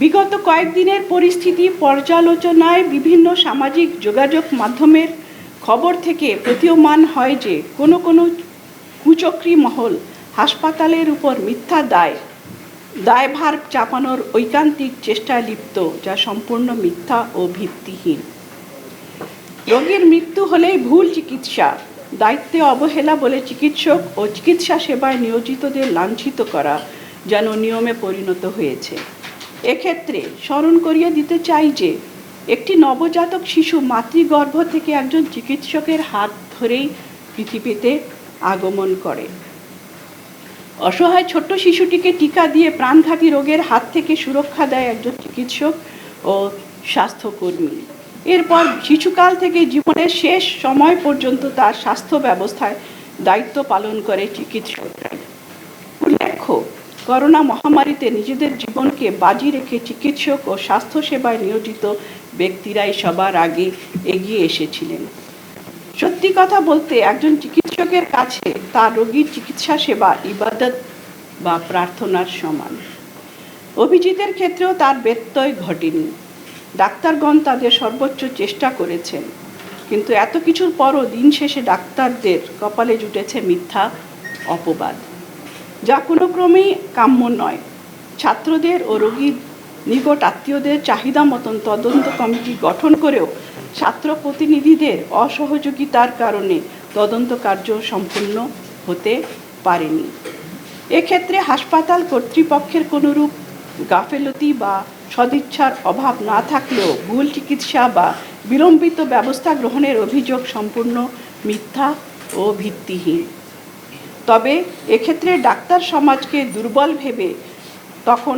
বিগত কয়েকদিনের পরিস্থিতি পর্যালোচনায় বিভিন্ন সামাজিক যোগাযোগ মাধ্যমের খবর থেকে প্রতীয়মান হয় যে কোনো কোনো কুচক্রী মহল হাসপাতালের উপর মিথ্যা দায়, দায়ভার চাপানোর ঐকান্তিক চেষ্টায় লিপ্ত, যা সম্পূর্ণ মিথ্যা ও ভিত্তিহীন। রোগীর মৃত্যু হলেই ভুল চিকিৎসা, দায়িত্বে অবহেলা বলে চিকিৎসক ও চিকিৎসা সেবায় নিয়োজিতদের লাঞ্ছিত করা যেন নিয়মে পরিণত হয়েছে। এক্ষেত্রে স্মরণ করিয়ে দিতে চাই যে, একটি নবজাতক শিশু মাতৃগর্ভ থেকে একজন চিকিৎসকের হাত ধরেই পৃথিবীতে আগমন করে। অসহায় ছোট্ট শিশুটিকে টিকা দিয়ে প্রাণঘাতী রোগের হাত থেকে সুরক্ষা দেয় একজন চিকিৎসক ও স্বাস্থ্যকর্মী। এরপর শিশুকাল থেকে জীবনের শেষ সময় পর্যন্ত তার স্বাস্থ্য ব্যবস্থায় দায়িত্ব পালন করে চিকিৎসকরা উল্লেখ্য করোনা মহামারীতে নিজেদের জীবনকে বাজি রেখে চিকিৎসক ও স্বাস্থ্যসেবায় নিয়োজিত ব্যক্তিরাই সবার আগে এগিয়ে এসেছিলেন। সত্যি কথা বলতে একজন চিকিৎসকের কাছে তার রোগীর চিকিৎসা সেবা, ইবাদত বা প্রার্থনার সমান। অভিজিতের ক্ষেত্রেও তার ব্যত্যয় ঘটেনি। ডাক্তারগণ তাদের সর্বোচ্চ চেষ্টা করেছেন, কিন্তু এত কিছুর পরও দিন শেষে ডাক্তারদের কপালে জুটেছে মিথ্যা অপবাদ। যা কোনো ক্রমেই কাম্য নয়। ছাত্রদের ও রোগীর নিকট আত্মীয়দের চাহিদা মতন তদন্ত কমিটি গঠন করেও ছাত্র প্রতিনিধিদের অসহযোগিতার কারণে তদন্ত কার্য সম্পূর্ণ হতে পারেনি। এক্ষেত্রে হাসপাতাল কর্তৃপক্ষের কোনোরূপ গাফেলতি বা সদিচ্ছার অভাব না থাকলেও ভুল চিকিৎসা বা বিলম্বিত ব্যবস্থা গ্রহণের অভিযোগ সম্পূর্ণ মিথ্যা ও ভিত্তিহীন। তবে এক্ষেত্রে ডাক্তার সমাজকে দুর্বল ভেবে তখন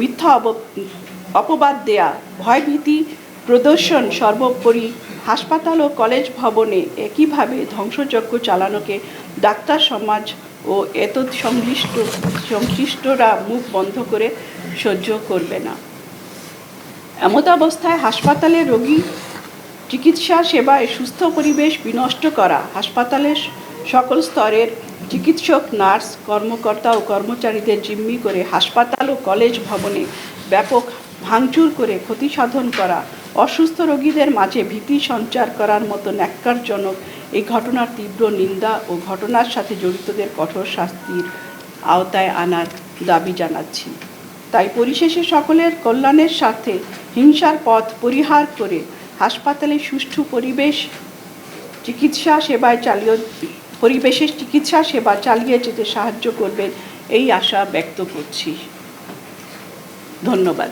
মিথ্যা অপবাদ দেয়া, ভয়ভীতি প্রদর্শন সর্বোপরি হাসপাতাল ও কলেজ ভবনে একইভাবে ধ্বংসযজ্ঞ চালানোকে ডাক্তার সমাজ ও এত সংশ্লিষ্ট, সংশ্লিষ্টরা মুখ বন্ধ করে সহ্য করবে না। এমতাবস্থায় হাসপাতালে রোগী চিকিৎসা সেবায় সুস্থ পরিবেশ বিনষ্ট করা, হাসপাতালের সকল স্তরের চিকিৎসক, নার্স, কর্মকর্তা ও কর্মচারীদের জিম্মি করে হাসপাতাল ও কলেজ ভবনে ব্যাপক ভাঙচুর করে ক্ষতি সাধন করা, অসুস্থ রোগীদের মাঝে ভীতি সঞ্চার করার মতো ন্যাক্কারজনক এই ঘটনার তীব্র নিন্দা ও ঘটনার সাথে জড়িতদের কঠোর শাস্তির আওতায় আনার দাবি জানাচ্ছি। তাই পরিশেষে সকলের কল্যাণের সাথে হিংসার পথ পরিহার করে হাসপাতালে সুষ্ঠু পরিবেশ, চিকিৎসা সেবায় চালিয়ে পরিবেশের চিকিৎসা সেবা চালিয়ে যেতে সাহায্য করবেন এই আশা ব্যক্ত করছি। ধন্যবাদ।